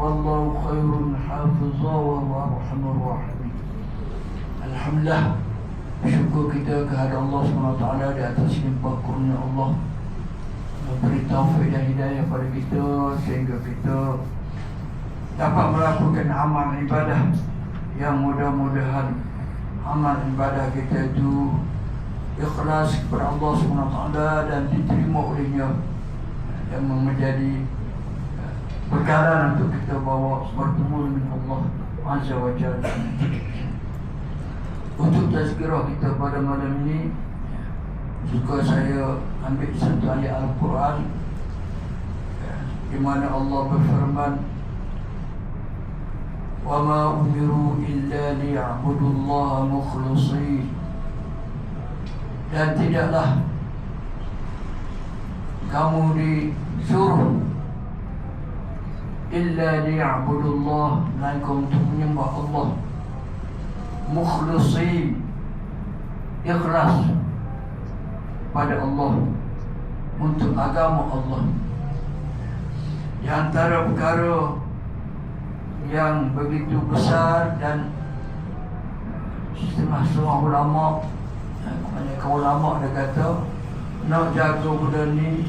والله خير الحافظ وهو ارحم الراحمين الحمد لله syukur kita kehadiran Allah SWT di atas limpah kurnia Allah. Memberi taufik dan hidayah pada kita sehingga kita dapat melakukan amal ibadah yang mudah-mudahan amal ibadah kita itu ikhlas kepada Allah SWT dan diterima olehnya. Yang menjadi perkara untuk kita bawa bertemu dengan Allah Azza wa Jalla untuk tazkirah kita pada malam ini Suka saya ambil satu ayat Al-Quran Di mana Allah berfirman وَمَا أُمِرُوا إِلَّا لِيَعْبُدُوا اللَّهَ مُخْلُصِينَ Dan tidaklah kamu disuruh illa liya'budullah. Melainkan untuk menyembah Allah. Mukhlisin. Ikhlas pada Allah. Untuk agama Allah. Di antara perkara yang begitu besar dan setengah setengah ulama kebanyakan ulama dia kata nak jaga benda ni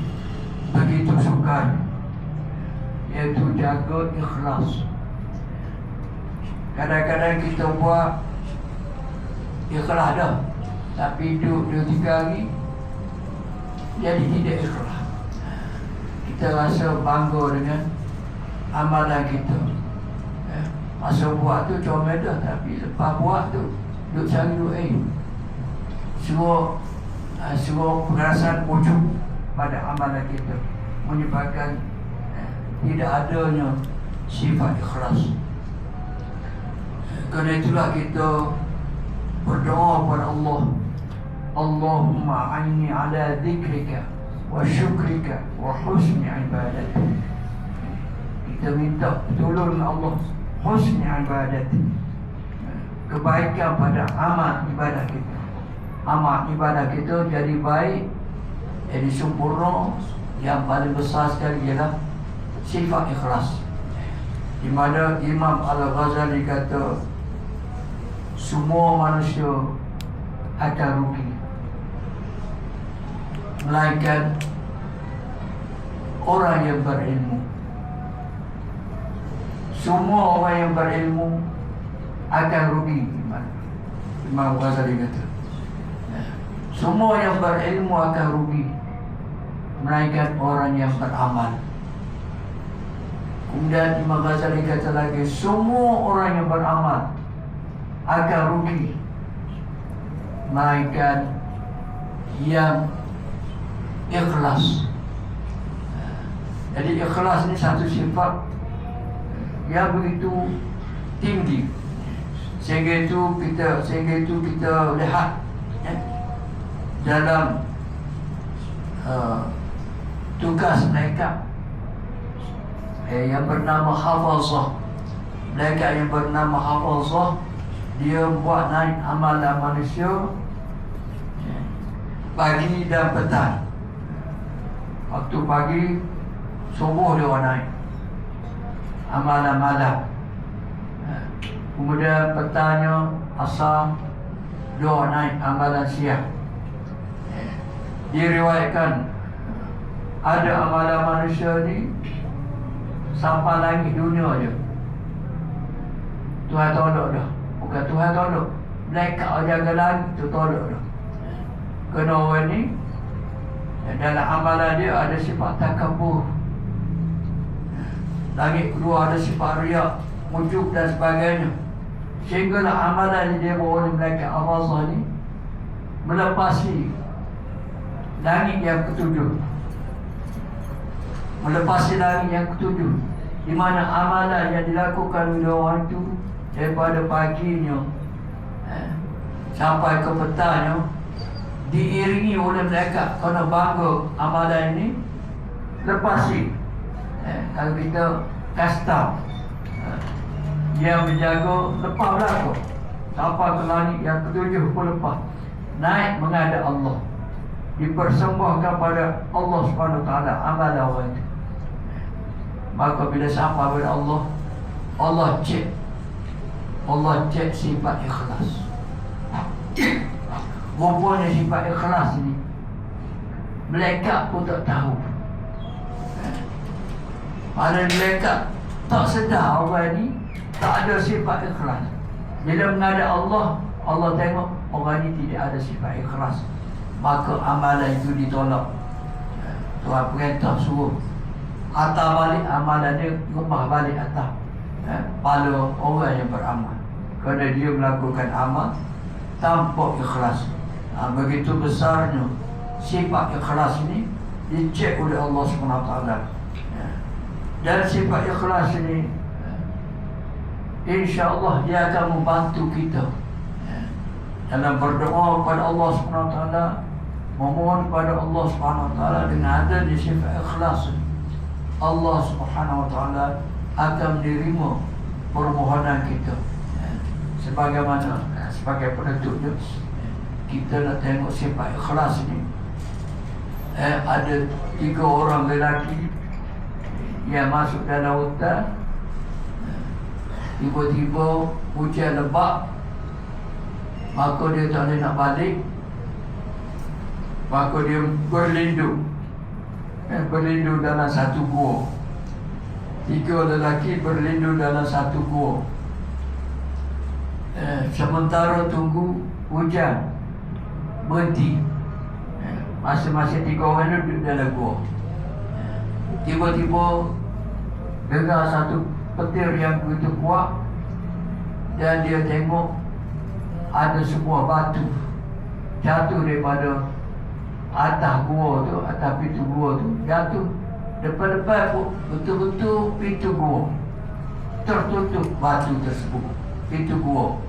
begitu sukar iaitu jaga ikhlas. Kadang-kadang kita buat ikhlas dah tapi hidup dua tiga hari jadi tidak ikhlas. Kita rasa bangga dengan amalan kita. Eh, masa buat tu comel dah tapi lepas buat tu duduk cari duit air semua semua perasaan ujub pada amalan kita menyebabkan eh, tidak adanya sifat ikhlas. Kerana itulah kita berdoa kepada Allah. Allahumma aini ala dhikrika wa syukrika wa husni ibadat. Kita minta pertolongan Allah husni ibadat. Kebaikan pada amal ibadah kita. Amal ibadah kita jadi baik jadi sempurna. Yang paling besar sekali ialah sifat ikhlas. Di mana Imam Al-Ghazali kata semua manusia akan rugi. Melainkan orang yang berilmu. Semua orang yang berilmu akan rugi Imam. Ghazali kata. Semua yang berilmu akan rugi melainkan orang yang beramal kemudian Imam Ghazali kata lagi semua orang yang beramal akan rugi melainkan yang ikhlas. Jadi ikhlas ni satu sifat yang begitu tinggi. Sehingga itu kita sehingga itu kita lihat ya, dalam uh, tugas mereka eh, yang bernama hafazah. Mereka yang bernama hafazah dia buat naik amalan manusia pagi dan petang. Waktu pagi subuh dia orang naik amalan malam. Kemudian petangnya asar dia orang naik amalan siang. Diriwayatkan ada amalan manusia ni sampai langit dunia je. Tuhan tolak dah. Bukan Tuhan tolak Mereka jaga langit tu tolak dah. Kena orang ni Dalam amalan dia ada sifat takabur Langit kedua ada sifat riak Mujub dan sebagainya. Sehinggalah amalan dia bawa oleh mereka Amazah ni Melepasi Langit yang ketujuh. Melepasi langit yang ketujuh di mana amalan yang dilakukan oleh orang itu daripada paginya eh, sampai ke petanya diiringi oleh mereka kerana bangga amalan ini. Lepas eh, kalau kita kasta eh, dia menjaga lepas berlaku sampai ke langit yang ketujuh pun lepas. Naik menghadap Allah. Dipersembahkan pada Allah taala amalan orang itu maka bila sampai kepada Allah Allah cek. Allah cek sifat ikhlas. Rupanya sifat ikhlas ni Mereka pun tak tahu. Pada mereka tak sedar orang ni Tak ada sifat ikhlas. Bila menghadap Allah Allah tengok orang ni tidak ada sifat ikhlas. Maka amalan itu ditolak. Tuhan perintah suruh Atas balik amalan dia Rumah balik atas eh, Pada orang yang beramal Kerana dia melakukan amal Tanpa ikhlas ha, Begitu besarnya Sifat ikhlas ini Dicek oleh Allah SWT ya. Dan sifat ikhlas ini ya, InsyaAllah dia akan membantu kita. Dalam berdoa kepada Allah SWT Memohon kepada Allah SWT Dengan ada di sifat ikhlas Allah SWT akan menerima permohonan kita. Sebagaimana sebagai penentunya kita nak tengok sifat ikhlas ni. Eh, ada tiga orang lelaki yang masuk dalam hutan. Tiba-tiba hujan lebat maka dia tak boleh nak balik. Maka dia berlindung eh, berlindung dalam satu gua tiga lelaki berlindung dalam satu gua eh, sementara tunggu hujan berhenti. Eh, masing-masing tiga orang itu dalam gua eh, tiba-tiba dengar satu petir yang begitu kuat dan dia tengok ada sebuah batu jatuh daripada atas gua tu atas pintu gua tu jatuh. Depan-depan pun betul-betul pintu gua. Tertutup batu tersebut pintu gua.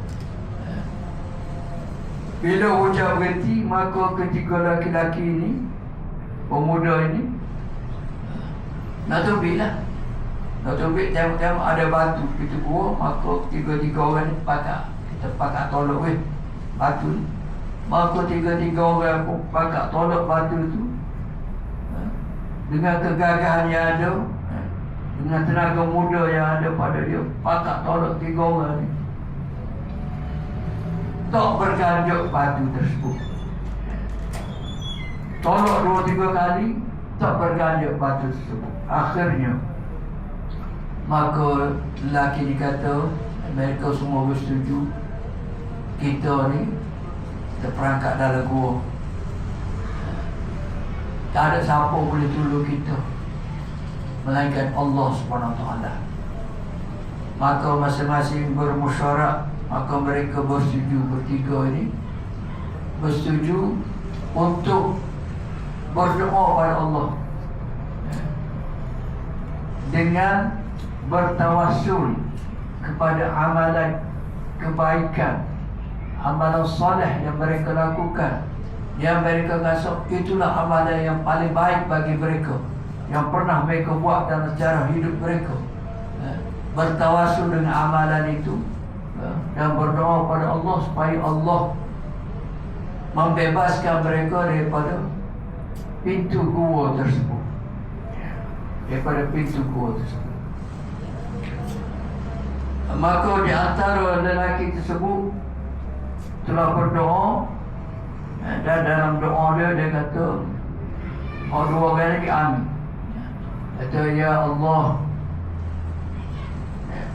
Bila hujan berhenti maka ketiga laki-laki ini pemuda ini nak tubik lah. Nak tubik tengok-tengok ada batu pintu gua maka tiga-tiga orang ni pakat kita pakat tolak weh batu ni Maka tiga-tiga orang pun pakat tolak batu tu ha? Dengan kegagahan yang ada ha? Dengan tenaga muda yang ada pada dia Pakat tolak tiga orang ni Tak berganjuk batu tersebut Tolak dua tiga kali Tak berganjuk batu tersebut Akhirnya Maka lelaki dikata Mereka semua bersetuju Kita ni terperangkap dalam gua. Tak ada siapa boleh tolong kita melainkan Allah SWT maka masing-masing bermusyarak maka mereka bersetuju bertiga ini bersetuju untuk berdoa kepada Allah. Dengan bertawassul kepada amalan kebaikan amalan soleh yang mereka lakukan. Yang mereka rasa itulah amalan yang paling baik bagi mereka. Yang pernah mereka buat dalam sejarah hidup mereka. Ya, bertawasul dengan amalan itu ya, dan berdoa kepada Allah supaya Allah membebaskan mereka daripada pintu gua tersebut. Daripada pintu gua tersebut. Maka di antara lelaki tersebut telah berdoa eh, dan dalam doa dia dia kata oh dua kali lagi amin. Kata ya Allah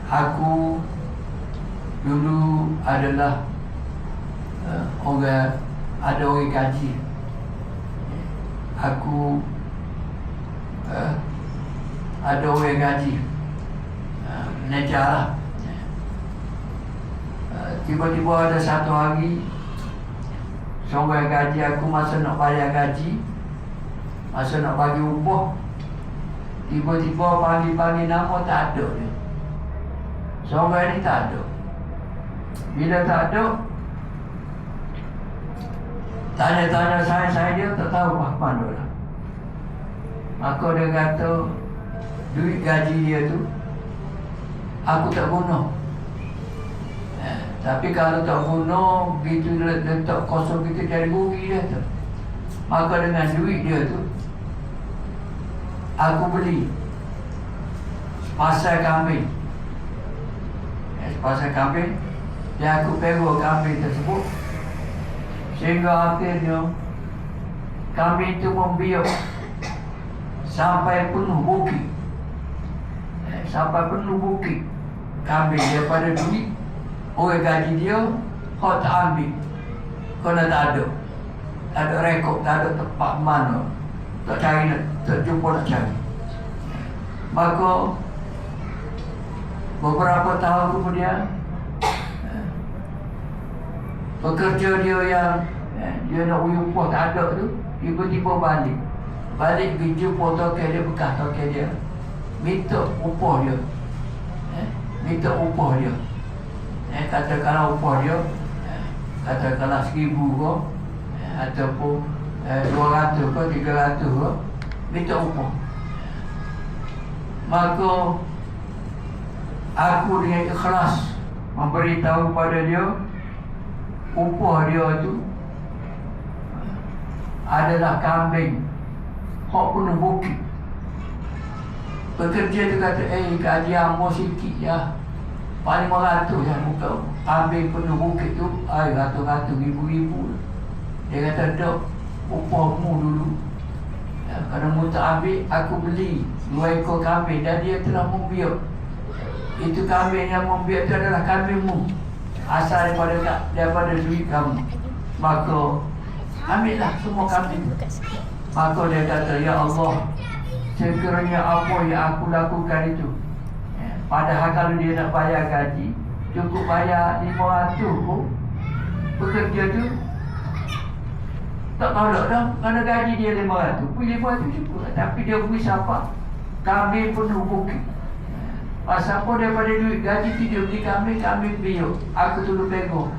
aku dulu adalah uh, orang ada orang gaji aku uh, ada orang gaji uh, nejar Tiba-tiba ada satu hari Seorang gaji aku masa nak bayar gaji Masa nak bagi upah Tiba-tiba panggil-panggil nama tak ada dia. Seorang ni tak ada. Bila tak ada, tanya-tanya saya, saya dia tak tahu apa lah. Maka dia kata, duit gaji dia tu, aku tak guna. Tapi kalau tak guna, begitu letak kosong kita jadi rugi dia tu. Maka dengan duit dia tu, aku beli pasal kambing. Eh, pasal kambing, dan aku pergi kambing tersebut Sehingga akhirnya Kambing itu membiak Sampai penuh bukit eh, Sampai penuh bukit Kambing daripada duit Orang gaji dia Kau tak ambil Kena tak ada? Tak ada rekod Tak ada tempat mana. Tak cari nak Tak jumpa nak cari. Maka Beberapa tahun kemudian pekerja dia yang eh, dia nak uyumpah tak ada tu tiba-tiba balik. Balik pergi jumpa tokai dia bekas tokai dia. Minta upah dia. Eh, minta upah dia eh, katakanlah upah dia eh, katakanlah seribu ke eh, ataupun eh, dua ratus ke tiga ratus ke minta upah. Maka aku dengan ikhlas memberitahu pada dia upah dia tu adalah kambing hok penuh bukit. Pekerja tu kata eh gaji ambo sikit ya paling meratus ya buka kambing penuh bukit tu ay ratus-ratus ribu-ribu dia kata dok upahmu dulu. Ya, kalau mu tak ambil aku beli dua ekor kambing dan dia telah membiak. Itu kambing yang membiak itu adalah kambingmu asal daripada daripada duit kamu. Maka ambillah semua kami maka dia kata ya Allah sekiranya apa yang aku lakukan itu padahal kalau dia nak bayar gaji cukup bayar 500 pun pekerja tu tak tolak dah kerana gaji dia 500 pun 500 cukup tapi dia beri siapa kami penuh bukit Pasal apa daripada duit gaji tidur beli kambing, kambing biuk. Aku tulu pegang.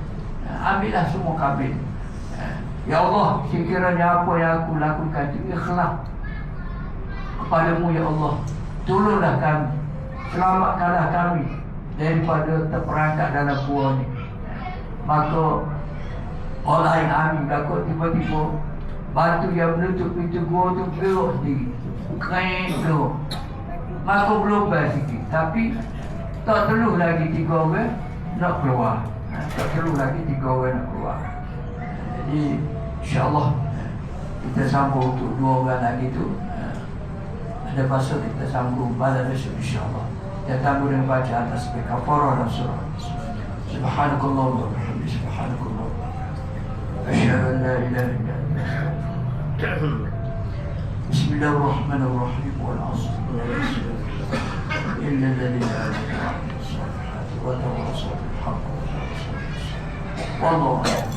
Ambillah semua kambing. Ya Allah, sekiranya apa yang aku lakukan ikhlas kepadamu ya Allah. Tolonglah kami. Selamatkanlah kami daripada terperangkap dalam gua ni. Maka yang amin takut tiba-tiba batu yang menutup pintu gua tu berok sendiri. Kering berok. Maka belum sikit. Tapi tak perlu lagi tiga orang nak keluar. Tak perlu lagi tiga orang nak keluar. Jadi insyaAllah kita sambung untuk dua orang lagi tu. Ada masa kita sambung pada besok insyaAllah. Kita tangguh dengan baca atas kafarah dan surah. Subhanakallah wa bihamdi subhanakallah. Asyhadu an la ilaha illa anta. Bismillahirrahmanirrahim. Wal 'asr. إلا الذين آمنوا وعملوا الصالحات وتواصوا بالحق وتواصوا بالصبر والله أعلم